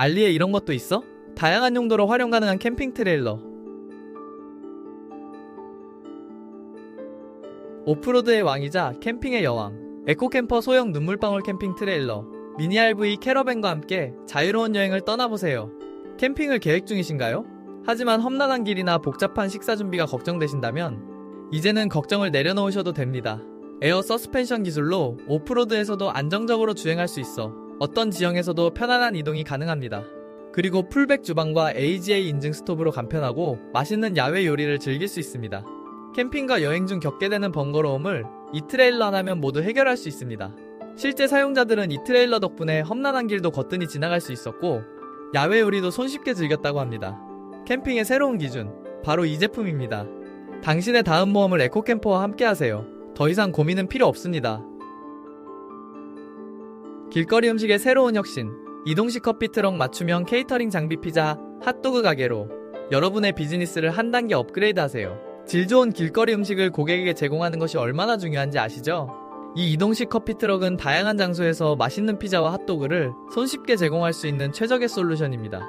알리에 이런 것도 있어? 다양한 용도로 활용 가능한 캠핑 트레일러. 오프로드의 왕이자 캠핑의 여왕. 에코캠퍼 소형 눈물방울 캠핑 트레일러. 미니 RV 캐러밴과 함께 자유로운 여행을 떠나보세요. 캠핑을 계획 중이신가요? 하지만 험난한 길이나 복잡한 식사 준비가 걱정되신다면 이제는 걱정을 내려놓으셔도 됩니다. 에어 서스펜션 기술로 오프로드에서도 안정적으로 주행할 수 있어 어떤 지형에서도 편안한 이동이 가능합니다. 그리고 풀백 주방과 AGA 인증 스토브로 간편하고 맛있는 야외 요리를 즐길 수 있습니다. 캠핑과 여행 중 겪게 되는 번거로움을 이 트레일러 하나면 모두 해결할 수 있습니다. 실제 사용자들은 이 트레일러 덕분에 험난한 길도 거뜬히 지나갈 수 있었고 야외 요리도 손쉽게 즐겼다고 합니다. 캠핑의 새로운 기준 바로 이 제품입니다. 당신의 다음 모험을 에코캠퍼와 함께 하세요. 더 이상 고민은 필요 없습니다. 길거리 음식의 새로운 혁신 이동식 커피 트럭 맞춤형 케이터링 장비 피자 핫도그 가게로 여러분의 비즈니스를 한 단계 업그레이드 하세요. 질 좋은 길거리 음식을 고객에게 제공하는 것이 얼마나 중요한지 아시죠? 이 이동식 커피 트럭은 다양한 장소에서 맛있는 피자와 핫도그를 손쉽게 제공할 수 있는 최적의 솔루션입니다.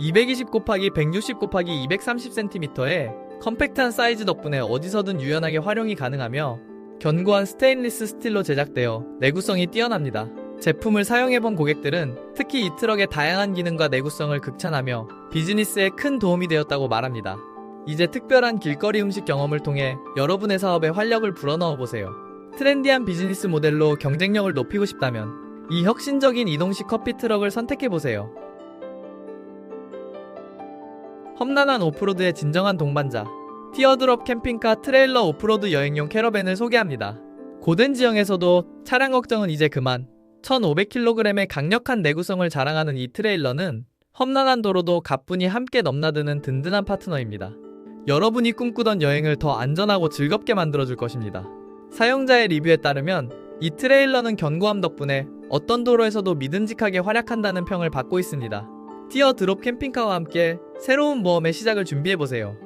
220 곱하기 160 곱하기 230cm의 컴팩트한 사이즈 덕분에 어디서든 유연하게 활용이 가능하며 견고한 스테인리스 스틸로 제작되어 내구성이 뛰어납니다. 제품을 사용해본 고객들은 특히 이 트럭의 다양한 기능과 내구성을 극찬하며 비즈니스에 큰 도움이 되었다고 말합니다. 이제 특별한 길거리 음식 경험을 통해 여러분의 사업에 활력을 불어넣어 보세요. 트렌디한 비즈니스 모델로 경쟁력을 높이고 싶다면 이 혁신적인 이동식 커피 트럭을 선택해 보세요. 험난한 오프로드의 진정한 동반자 티어드롭 캠핑카 트레일러 오프로드 여행용 캐러밴을 소개합니다. 고된 지형에서도 차량 걱정은 이제 그만 1500kg의 강력한 내구성을 자랑하는 이 트레일러는 험난한 도로도 가뿐히 함께 넘나드는 든든한 파트너입니다. 여러분이 꿈꾸던 여행을 더 안전하고 즐겁게 만들어줄 것입니다. 사용자의 리뷰에 따르면 이 트레일러는 견고함 덕분에 어떤 도로에서도 믿음직하게 활약한다는 평을 받고 있습니다. 티어 드롭 캠핑카와 함께 새로운 모험의 시작을 준비해보세요.